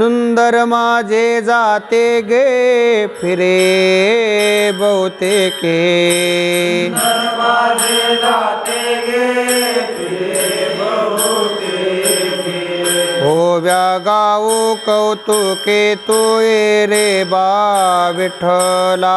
सुंदर माझे जाते गे फिरे बहुतेके ओव्या गाऊ कौतुके तो रे बा विठ्ठला.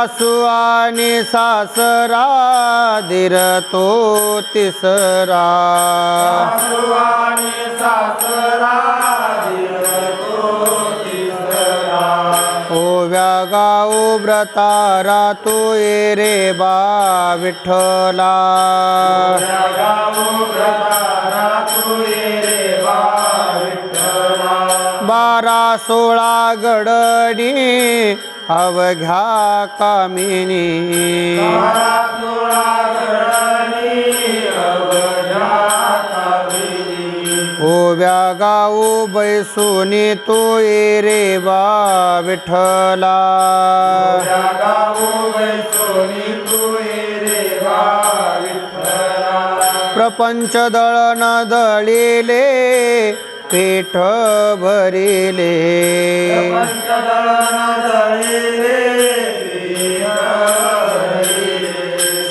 सासू आणि सासरा धीर तो तिसरा. ओव्या गाऊ व्रतारा तो रे बा विठ्ठला. बारा सोळा गडणी अवघ्या कामिनी. ओव्या गाऊ बैसोनी तो ये रे बा विठला प्रपंच दळण दळिले पीठ भरिले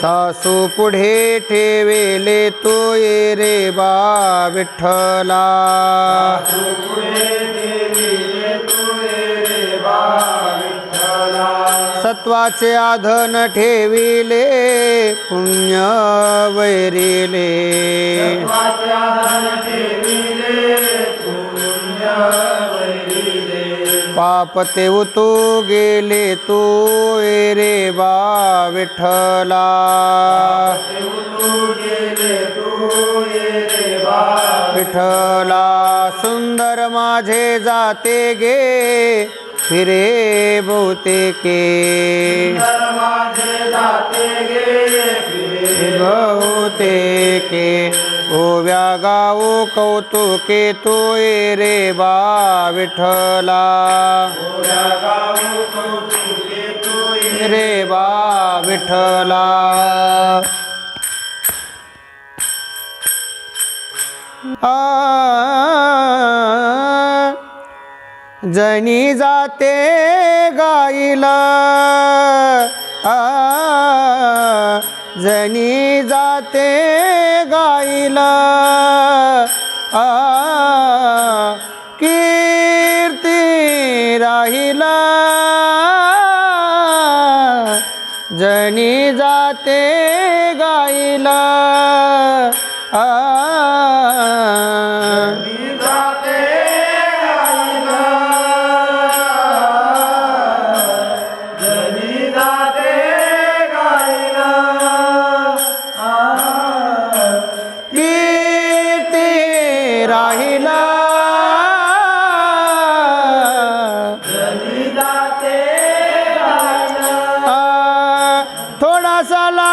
सासू पुढे ठेवेले तो ये रे बा विठ्ठला। सत्वाचे आधन ठेविले पुण्य वैरिले। पाप तेऊ उतू गेले तू रे बा विठला विठला सुंदर माझे जाते गे फिरे बहुतेके बहुतेके ओव्या गाऊ कौतुके तो रे बा विठ्ठला। रे बा विठ्ठला। आ जणी जाते गाईला। जनी जाते गाईला. आ कीर्ती राहिला. जणी जाते गाईला. आ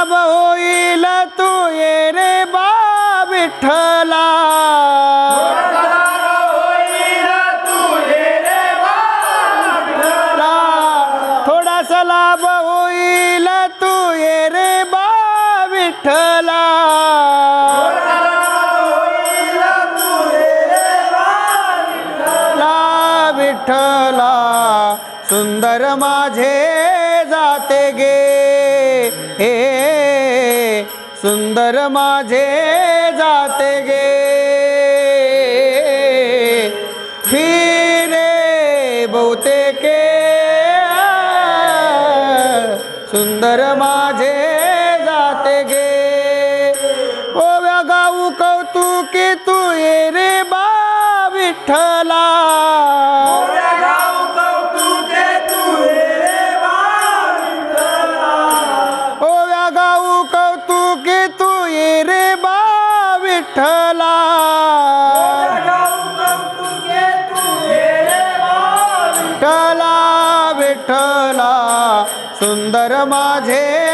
लाभ होईल तू ये रे बा विठ्ठला. थोडासा लाभ होईल तू ये रे बा विठ्ठला. ला विठ्ठला सुंदर माझे जाते गे. हे सुंदर माझे जाते गे. फिरे बहुतेके सुंदर माझे जाते गे. ओव्या गाऊ कौतुकी तू ये रे बा विठ्ठला. गाठला. विठला विठला सुंदर माझे